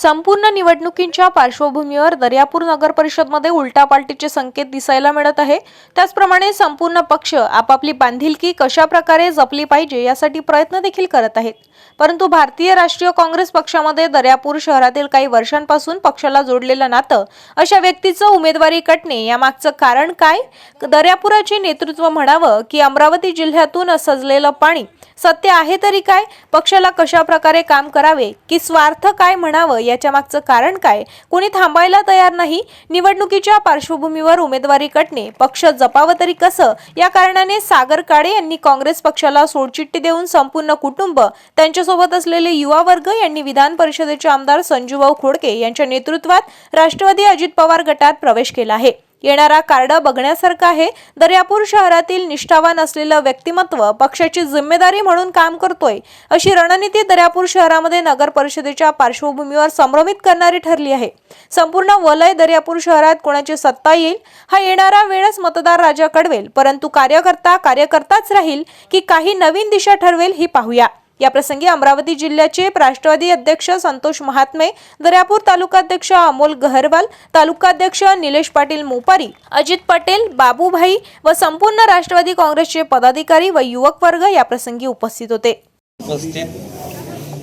संपूर्ण निवडणुकींच्या पार्श्वभूमीवर दर्यापूर नगर परिषदमध्ये उलटापालटीचे संकेत दिसायला मिळत आहे. त्याचप्रमाणे संपूर्ण पक्ष आपापली बांधिलकी कशा प्रकारे जपली पाहिजे यासाठी प्रयत्न देखील करत आहेत. परंतु भारतीय राष्ट्रीय काँग्रेस पक्षामध्ये दर्यापूर शहरातील काही वर्षांपासून पक्षाला जोडलेलं नातं अशा व्यक्तीचं उमेदवारी कटणे यामागचं कारण काय? दर्यापुराचे नेतृत्व म्हणावं की अमरावती जिल्ह्यातून सजलेलं पाणी सत्य आहे तरी काय? पक्षाला कशा प्रकारे काम करावे? की स्वार्थ काय म्हणावं याच्या मागचं कारण काय? कोणी थांबायला तयार नाही? निवडणुकीच्या पार्श्वभूमीवर उमेदवारी कटणे पक्ष जपावं तरी कसं? या कारणाने सागर काळे यांनी काँग्रेस पक्षाला सोडचिठ्ठी देऊन संपूर्ण कुटुंब त्यांच्यासोबत असलेले युवा वर्ग यांनी विधान परिषदेचे आमदार संजूभाऊ खोडके यांच्या नेतृत्वात राष्ट्रवादी अजित पवार गटात प्रवेश केला आहे. येणारा कार्ड बघण्यासारखा आहे. दर्यापूर शहरातील निष्ठावान असलेलं व्यक्तिमत्व पक्षाची जिम्मेदारी म्हणून काम करतोय अशी रणनीती दर्यापूर शहरामध्ये नगर परिषदेच्या पार्श्वभूमीवर संभ्रमित करणारी ठरली आहे. संपूर्ण वलय दर्यापूर शहरात कोणाची सत्ता येईल? हा येणारा वेळच मतदार राजा कळवेल परंतु कार्यकर्ता कार्यकर्ताच राहील की काही नवीन दिशा ठरवेल ही पाहूया. याप्रसंगी अमरावती जिल्ह्याचे राष्ट्रवादी अध्यक्ष संतोष महात्मे दर्यापूर तालुकाध्यक्ष अमोल गहरवाल तालुकाध्यक्ष निलेश पाटील मोपारी अजित पटेल बाबूभाई व संपूर्ण राष्ट्रवादी काँग्रेसचे पदाधिकारी व युवक वर्ग या प्रसंगी उपस्थित होते. उपस्थित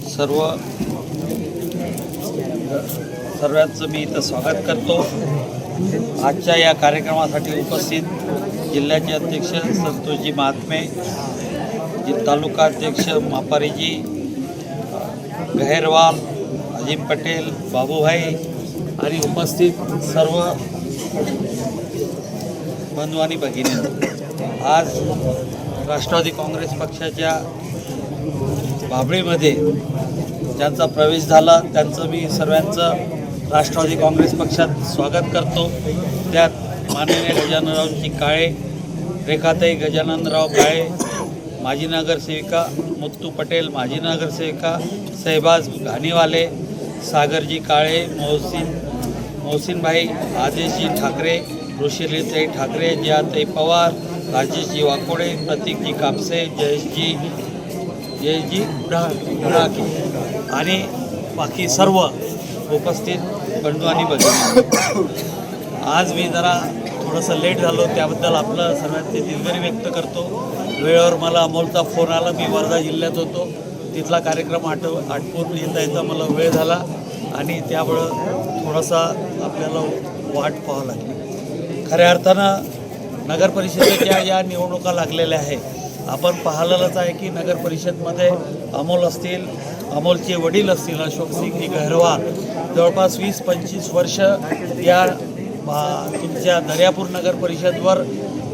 सर्व सर्वांचं मी इथं स्वागत करतो. आजच्या या कार्यक्रमासाठी उपस्थित जिल्ह्याचे अध्यक्ष संतोषजी महात्मे जी तालुका अध्यक्ष मापारीजी गहेरवाल अजिम पटेल बाबूभाई आणि उपस्थित सर्व बंधू आणि भगिनी. आज राष्ट्रवादी काँग्रेस पक्षाच्या बाबळीमध्ये ज्यांचा प्रवेश झाला त्यांचं मी सर्वांचं राष्ट्रवादी काँग्रेस पक्षात स्वागत करतो. त्यात माननीय गजाननरावजी काळे रेखाताई गजाननराव काळे माजी नगरसेविका मुत्तू पटेल माजी नगरसेविका सहबाज घाणीवाले सागरजी काळे मोहसिन मोहसिनभाई आदेशजी ठाकरे ऋषिलीताई ठाकरे जयाताई पवार राजेशजी वाकोडे प्रतीकजी कापसे जयेशजी जयजी बुढाके आणि बाकी सर्व उपस्थित बंधू आणि भगिनी आज मी जरा थोडंसं लेट झालो त्याबद्दल आपलं सर्वांचे दिलगिरी व्यक्त करतो. वेळेवर मला अमोलचा फोन आला मी वर्धा जिल्ह्यात होतो. तिथला कार्यक्रम आटव आटपून येता येता मला वेळ झाला आणि त्यामुळं थोडासा आपल्याला वाट पाहावं लागली. खऱ्या अर्थानं नगरपरिषदेच्या या निवडणुका लागलेल्या आहे आपण पाहिलेलंच आहे की नगरपरिषदमध्ये अमोल असतील अमोलचे वडील असतील अशोक सिंग गहरवाल जवळपास वीस पंचवीस वर्ष या तुमच्या दर्यापूर नगर परिषदवर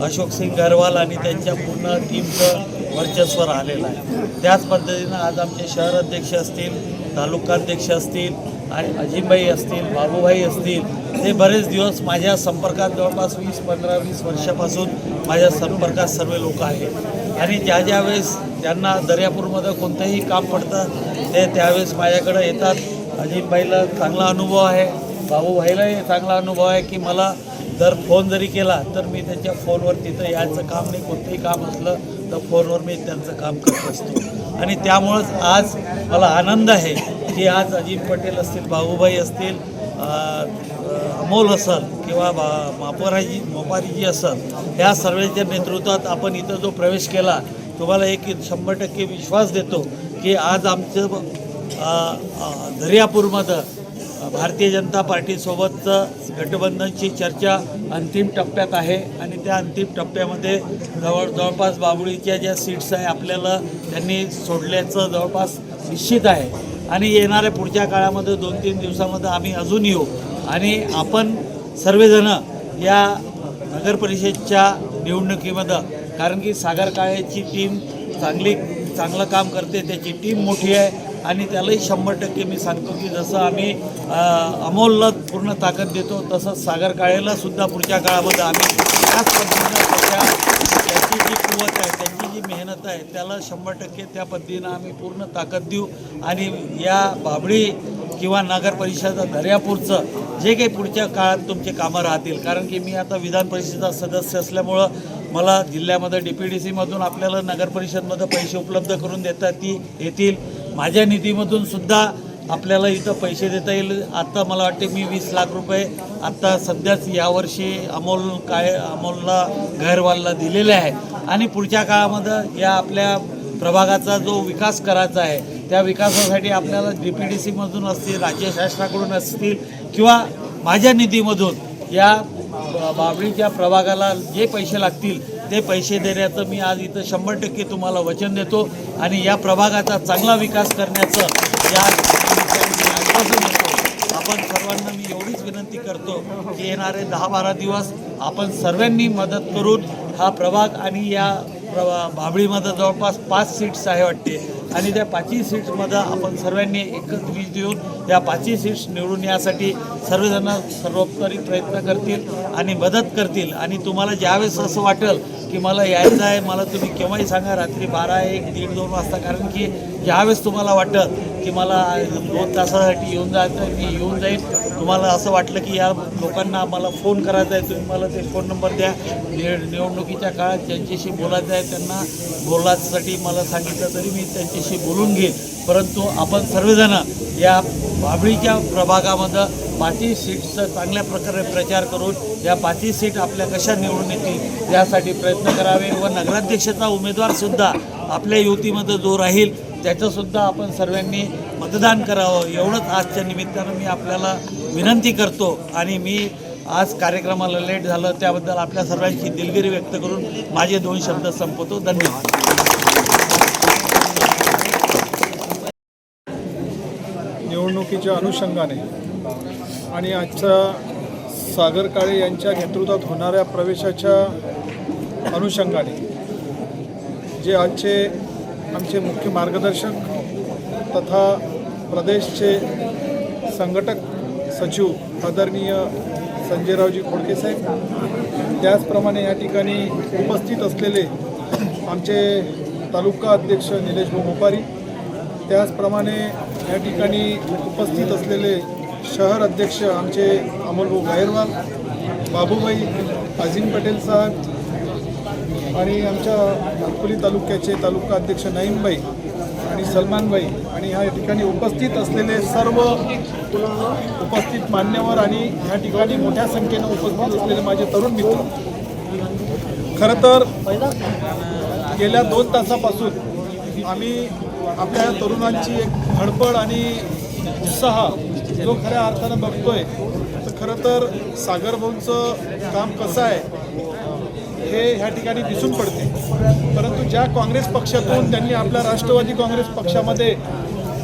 अशोक सिंग गहरवाल आणि त्यांच्या पूर्ण टीमचं वर्चस्व राहिलेलं आहे. त्याच पद्धतीनं आज आमचे शहर अध्यक्ष असतील तालुकाध्यक्ष असतील आणि अजिमभाई असतील बाबूभाई असतील हे बरेच दिवस माझ्या संपर्कात जवळपास वीस पंधरा वीस वर्षापासून माझ्या संपर्कात सर्व लोक आहेत. आणि ज्या ज्या वेळेस त्यांना दर्यापूरमध्ये कोणतंही काम पडतं ते त्यावेळेस माझ्याकडं येतात. अजिमबाईला चांगला अनुभव आहे. भाऊभाईलाही चांगला अनुभव आहे की मला जर फोन जरी केला तर मी त्यांच्या फोनवर तिथं यायचं काम नाही. कोणतंही काम असलं तर फोनवर मी त्यांचं काम करत असतो. आणि त्यामुळंच आज मला आनंद आहे की आज अजित पटेल असतील भाऊभाई असतील अमोल असल किंवा बा मापोराजी मोपारीजी असल ह्या सर्वांच्या नेतृत्वात आपण इथं जो प्रवेश केला तुम्हाला एक शंभर टक्के विश्वास देतो की आज आमचं दर्यापूरमध्ये भारतीय जनता पार्टीसोबतचं गठबंधनची चर्चा अंतिम टप्प्यात आहे आणि त्या अंतिम टप्प्यामध्ये जवळ जवळपास बाबुळीच्या ज्या सीट्स आहे आपल्याला त्यांनी सोडल्याचं जवळपास निश्चित आहे. आणि येणाऱ्या पुढच्या काळामध्ये दोन तीन दिवसामध्ये आम्ही अजून येऊ. आणि आपण सर्वजणं या नगरपरिषदच्या निवडणुकीमध्ये कारण की सागर काळेची टीम चांगली चांगलं काम करते त्याची टीम मोठी आहे. आणि त्यालाही शंभर टक्के मी सांगतो की जसं आम्ही अमोलला पूर्ण ताकद देतो तसंच सागर काळेला सुद्धा पुढच्या काळामध्ये आम्ही त्याच पद्धतीनं त्याच्या त्याची जी कुवत आहे त्यांची जी मेहनत आहे त्याला शंभर टक्के त्या पद्धतीनं आम्ही पूर्ण ताकद देऊ. आणि या बाबळी किंवा नगर परिषद दर्यापूरचं जे काही पुढच्या काळात तुमचे कामं राहतील कारण की मी आता विधान परिषदेचा सदस्य असल्यामुळं मला जिल्ह्यामध्ये डी पी डी सीमधून आपल्याला नगर परिषदमध्ये पैसे उपलब्ध करून देतात ती येतील. माझ्या निधीमधून सुद्धा आपल्याला इथं पैसे देता येईल. आत्ता मला वाटते मी वीस लाख रुपये आत्ता सध्याच यावर्षी अमोल काय अमोलला घरवालला दिलेले आहे. आणि पुढच्या काळामध्ये या आपल्या प्रभागाचा जो विकास करायचा आहे त्या विकासासाठी आपल्याला डी पी डी सीमधून असतील राज्य शासनाकडून असतील किंवा माझ्या निधीमधून या बाबळीच्या प्रभागाला जे पैसे लागतील ते पैसे देण्याचं मी आज इथं शंभर टक्के तुम्हाला वचन देतो आणि या प्रभागाचा चांगला विकास करण्याचं या आश्वासन देतो. आपण सर्वांना मी एवढीच विनंती करतो की येणारे दहा बारा दिवस आपण सर्वांनी मदत करून हा प्रभाग आणि या प्रभा बाबळीमध्ये जवळपास पाच सीट्स आहे वाटते. आणि त्या पाचही सीट्समध्ये आपण सर्वांनी एकच वीज देऊन या पाचही सीट्स निवडून यासाठी सर्वजण सर्वोपरी प्रयत्न करतील आणि मदत करतील. आणि तुम्हाला ज्यावेळेस असं वाटेल की मला यायचं आहे मला तुम्ही केव्हाही सांगा रात्री बारा एक दीड दोन वाजता. कारण की ज्यावेळेस तुम्हाला वाटत की मला दोन तासासाठी येऊन जायचं मी येऊन जाईन. तुम्हाला असं वाटलं की या लोकांना मला फोन करायचा आहे तुम्ही मला ते फोन नंबर द्या. निवडणुकीच्या काळात ज्यांच्याशी बोलायचं आहे त्यांना बोलायसाठी मला सांगितलं तरी मी त्यांच्याशी बोलून घेईन. परंतु आपण सर्वजण या बाबळीच्या प्रभागामध्ये पाचही सीट्सचा चांगल्या प्रकारे प्रचार करून या पाचही सीट आपल्या कशा निवडून येतील यासाठी प्रयत्न करावे व नगराध्यक्षाचा उमेदवारसुद्धा आपल्या युतीमध्ये जो राहील त्याचंसुद्धा आपण सर्वांनी मतदान करावं एवढंच आजच्या निमित्तानं मी आपल्याला विनंती करतो. आणि मी आज कार्यक्रमाला लेट झालं त्याबद्दल आपल्या सर्वांची दिलगिरी व्यक्त करून माझे दोन शब्द संपवतो. धन्यवाद. निवडणुकीच्या अनुषंगाने आणि आजच्या सागर काळे यांच्या नेतृत्वात होणाऱ्या प्रवेशाच्या अनुषंगाने जे आजचे आमचे मुख्य मार्गदर्शक तथा प्रदेशचे संघटक सचिव आदरणीय संजयरावजी खोडके साहेब त्याचप्रमाणे या ठिकाणी उपस्थित असलेले आमचे तालुका अध्यक्ष निलेश भाऊ मोपारी त्याचप्रमाणे या ठिकाणी उपस्थित असलेले शहर अध्यक्ष आमचे अमोलभाऊ गायरवाल बाबूबाई अजिम पटेल साहेब आणि आमच्या नागपुरी तालुक्याचे तालुका अध्यक्ष नईमबाई आणि सलमानबाई आणि ह्या ठिकाणी उपस्थित असलेले सर्व उपस्थित मान्यवर आणि ह्या ठिकाणी मोठ्या संख्येनं उपस्थित असलेले माझे तरुण मित्र. खरं तर गेल्या दोन तासापासून आम्ही आपल्या तरुणांची एक धडपड आणि उत्साह जो खऱ्या अर्थानं बघतोय तर खरं तर सागरभाऊंचं काम कसं आहे हे ह्या ठिकाणी दिसून पडते. परंतु ज्या काँग्रेस पक्षातून त्यांनी आपल्या राष्ट्रवादी काँग्रेस पक्षामध्ये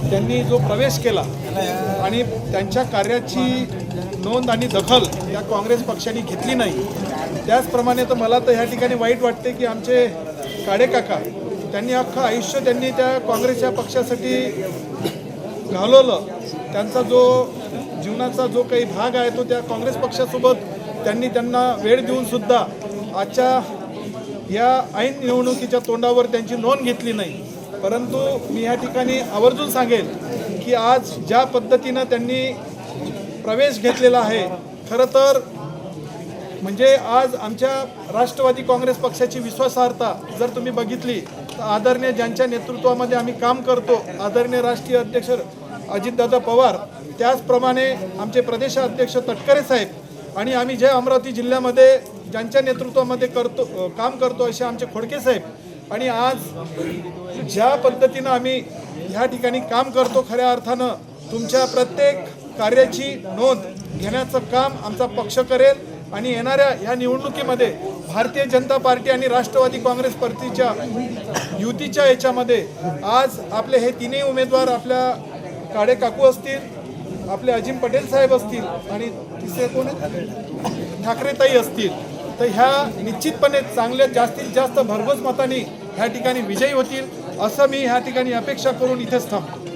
त्यांनी जो प्रवेश केला आणि त्यांच्या कार्याची नोंद आणि दखल या काँग्रेस पक्षाने घेतली नाही त्याचप्रमाणे तर मला तर ह्या ठिकाणी वाईट वाटते की आमचे काडेकाका त्यांनी अख्खं आयुष्य त्यांनी त्या काँग्रेसच्या पक्षासाठी घालवलं. त्यांचा जो जीवनाचा जो काही भाग आहे तो त्या काँग्रेस पक्षासोबत त्यांनी त्यांना वेळ देऊन सुद्धा आजच्या या ऐन निवडणुकीच्या तोंडावर त्यांची नोंद घेतली नाही. परंतु मी या ठिकाणी आवर्जून सांगेल की आज ज्या पद्धतीनं त्यांनी प्रवेश घेतलेला आहे खरं तर म्हणजे आज आमच्या राष्ट्रवादी काँग्रेस पक्षाची विश्वासार्हता जर तुम्ही बघितली तर आदरणीय ज्यांच्या नेतृत्वामध्ये आम्ही काम करतो आदरणीय राष्ट्रीय अध्यक्ष अजितदादा पवार त्याचप्रमाणे आमचे प्रदेशाध्यक्ष तटकरे साहेब आणि आम्ही जे अमरावती जिल्ह्यामध्ये ज्यांच्या नेतृत्वामध्ये करतो काम करतो असे आमचे खोडके साहेब. आणि आज ज्या पद्धतीनं आम्ही ह्या ठिकाणी काम करतो खऱ्या अर्थानं तुमच्या प्रत्येक कार्याची नोंद घेण्याचं काम आमचा पक्ष करेल. आणि येणाऱ्या ह्या निवडणुकीमध्ये भारतीय जनता पार्टी आणि राष्ट्रवादी काँग्रेस पार्टीच्या युतीच्या याच्यामध्ये आज आपले हे तिन्ही उमेदवार आपल्या काडे काकू असतील आपले अजिम पटेल साहेब असतील आणि तिसरे कोण? ठाकरेताई असतील. तर ह्या निश्चितपणे चांगल्या जास्तीत जास्त भरघोस मताने ह्या ठिकाणी विजयी होतील असं मी ह्या ठिकाणी अपेक्षा करून इथेच थांबतो.